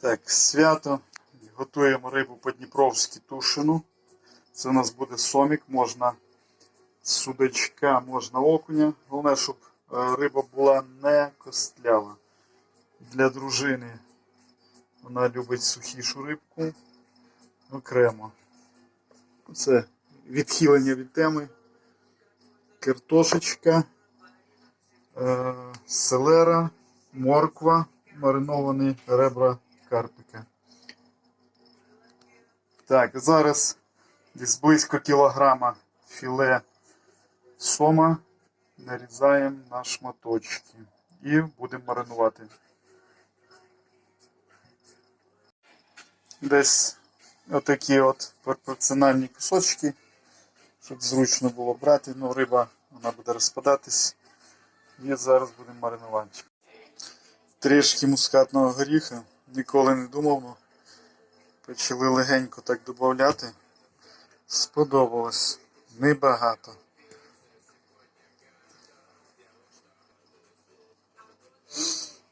Так, свято. Готуємо рибу по-дніпровськи тушену. Це у нас буде сомік, можна судачка, можна окуня. Головне, щоб е, риба була не костлява. Для дружини вона любить сухішу рибку окремо. Це відхилення від теми. Картошечка, е, селера, морква, мариновані ребра карпика. Так, зараз десь близько кілограма філе сома нарізаємо на шматочки і будемо маринувати. Десь отакі от пропорціональні кусочки, щоб зручно було брати. Ну, риба вона буде розпадатись. І зараз будемо маринувати. Трішки мускатного горіха. Ніколи не думав, але почали легенько так додати. Сподобалось. Небагато.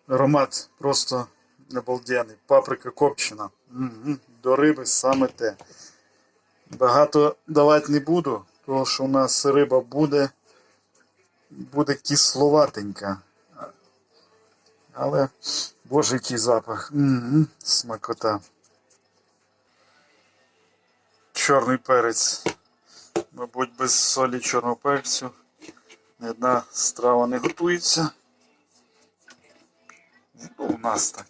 Аромат просто обалденний. Паприка копчена. Мгм. До риби саме те. Багато давати не буду, тому що у нас риба буде, буде кисловатенька. Але, боже, який запах. М-м, смакота. Чорний перець. Мабуть, без солі чорного перцю. Ні одна страва не готується. Ну, у нас так.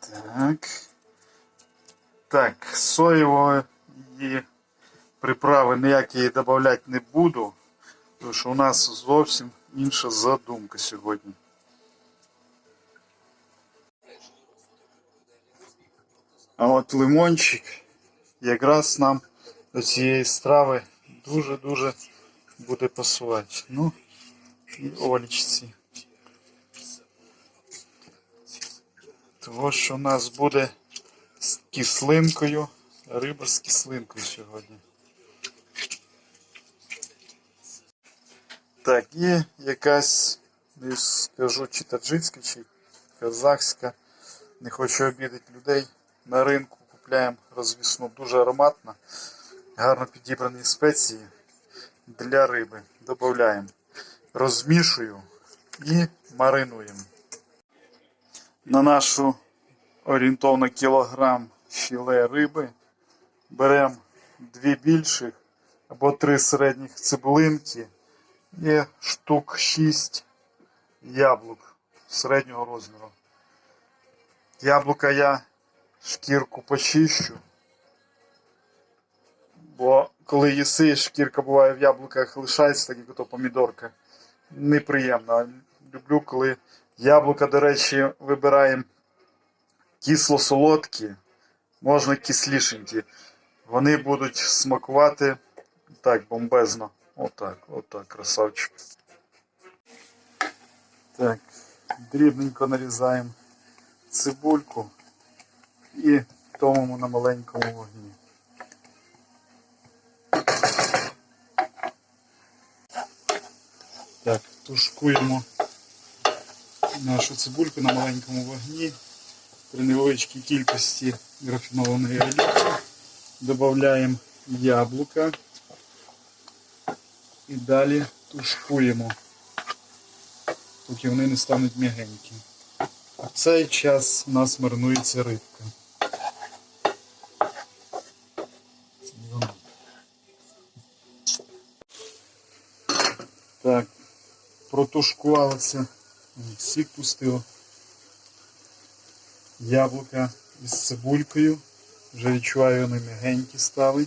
Так. Так, соєвої приправи ніякі додавати не буду, тому що у нас зовсім інша задумка сьогодні. А от лимончик якраз нам до цієї страви дуже-дуже буде пасувати. Ну, і олічці. Того, що у нас буде з кислинкою, риба з кислинкою сьогодні. Так, і якась, не скажу, чи таджикська, чи казахська. Не хочу обідати людей. На ринку купляємо розвісну, дуже ароматна, гарно підібрані спеції для риби. Додаємо. Розмішую і маринуємо. На нашу орієнтовно кілограм філе риби беремо дві більших або три середніх цибулинки і штук 6 яблук середнього розміру. Яблука я шкірку почищу, бо коли їси, шкірка буває в яблуках лишається, так як ото помідорка. Неприємно. Люблю, коли яблука, до речі, вибираємо кисло-солодкі, можна кислішенькі. Вони будуть смакувати так бомбезно. Отак, отак, красавчик. Так, дрібненько нарізаємо цибульку і томимо на маленькому вогні. Так, тушкуємо нашу цибульку на маленькому вогні. При невеличкій кількості графінованої олії. Додаємо яблука і далі тушкуємо, поки вони не стануть м'ягенькі. В цей час у нас маринується рибка. Так, протушкувалося, сік пустило. Яблука із цибулькою. Вже відчуваю, вони м'ягенькі стали.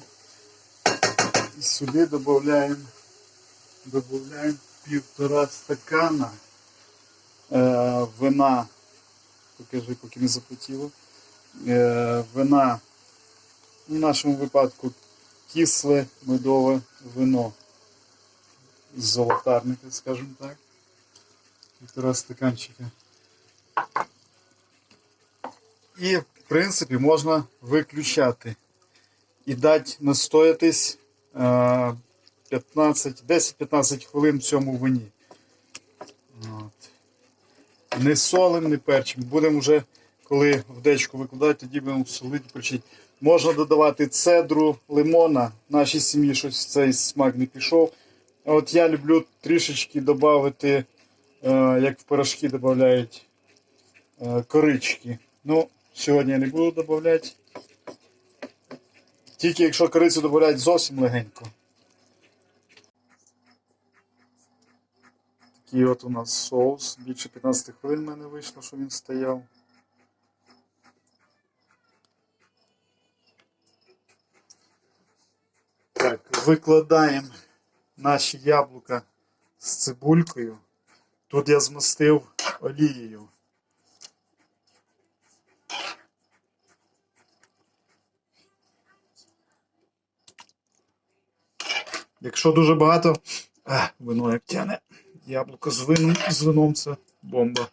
І сюди додаємо додаємо півтора стакана е, вина. Покажи, поки не запотіло. Е, вина, в нашому випадку кисле медове вино з золотарника, скажімо так. Півтора стаканчика. І, в принципі, можна виключати і дати настоятись е, 15, 10-15 хвилин в цьому вині. Не солим, не перчим. Будемо вже, коли в дечку викладати, тоді будемо солити, перчити. Можна додавати цедру, лимона. Нашій сім'ї щось цей смак не пішов. А от я люблю трішечки додати, е, як в порошки додають е, корички. Ну, сьогодні я не буду додавати. Тільки якщо корицю додають зовсім легенько. Такий от у нас соус. Більше 15 хвилин в мене вийшло, що він стояв. Так, викладаємо наші яблука з цибулькою. Тут я змастив олією. Якщо дуже багато, а, вино як тяне. Яблуко з вином, з вином це бомба.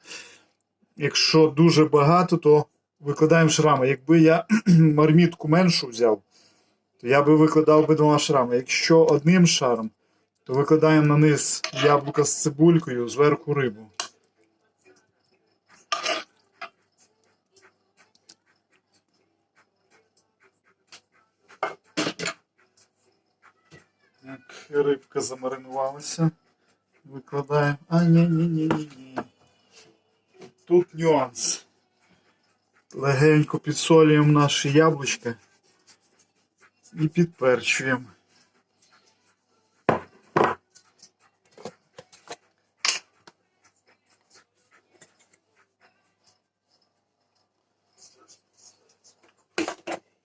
Якщо дуже багато, то викладаємо шрами. Якби я мармітку меншу взяв, то я би викладав би двома шарами. Якщо одним шаром, то викладаємо на низ яблука з цибулькою, зверху рибу. Рибка замаринувалася. Викладаємо. А, ні, ні, ні, ні, ні. Тут нюанс. Легенько підсолюємо наші яблучка і підперчуємо.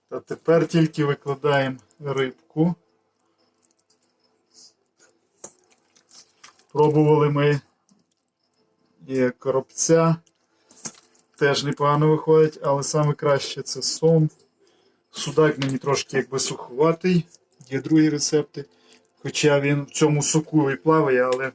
Та тепер тільки викладаємо рибку. Пробували ми і коробця. Теж непогано виходить, але саме краще це сом. Судак мені трошки якби суховатий, є другі рецепти. Хоча він в цьому соку і плаває, але.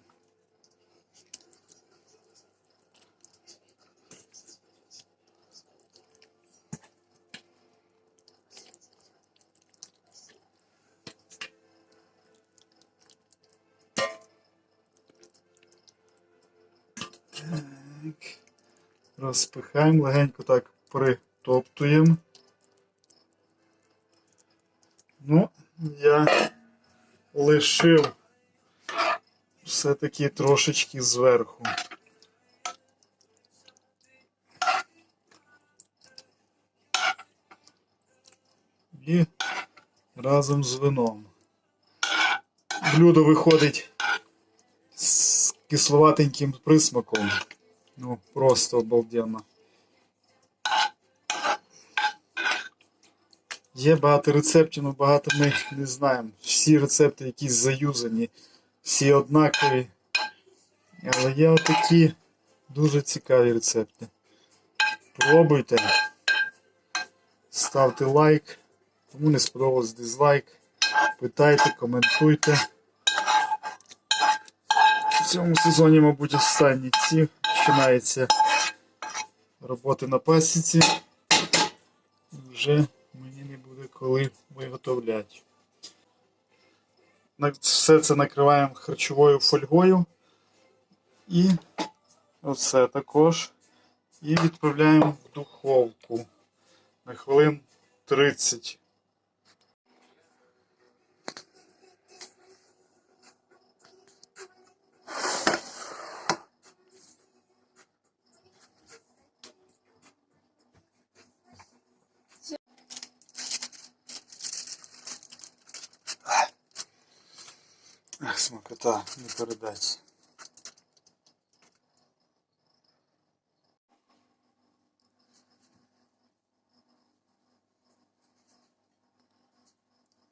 Розпихаємо, легенько так притоптуємо. Ну, я лишив все-таки трошечки зверху. І разом з вином. Блюдо виходить з кисловатеньким присмаком. Ну, просто обалденно. Є багато рецептів, але багато ми не знаємо. Всі рецепти якісь заюзані, всі однакові. Але є отакі дуже цікаві рецепти. Пробуйте. Ставте лайк. Кому не сподобалось дизлайк. Питайте, коментуйте. В цьому сезоні, мабуть, останні ці починається роботи на пасіці. Вже мені не буде коли виготовляти. Все це накриваємо харчовою фольгою. І оце також. І відправляємо в духовку на хвилин 30. Ах, смакота, не передать.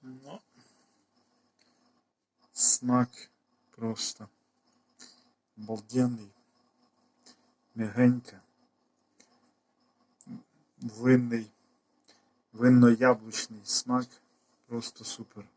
Ну, смак просто обалденний, мягенько, винний, винно-яблучний смак, просто супер.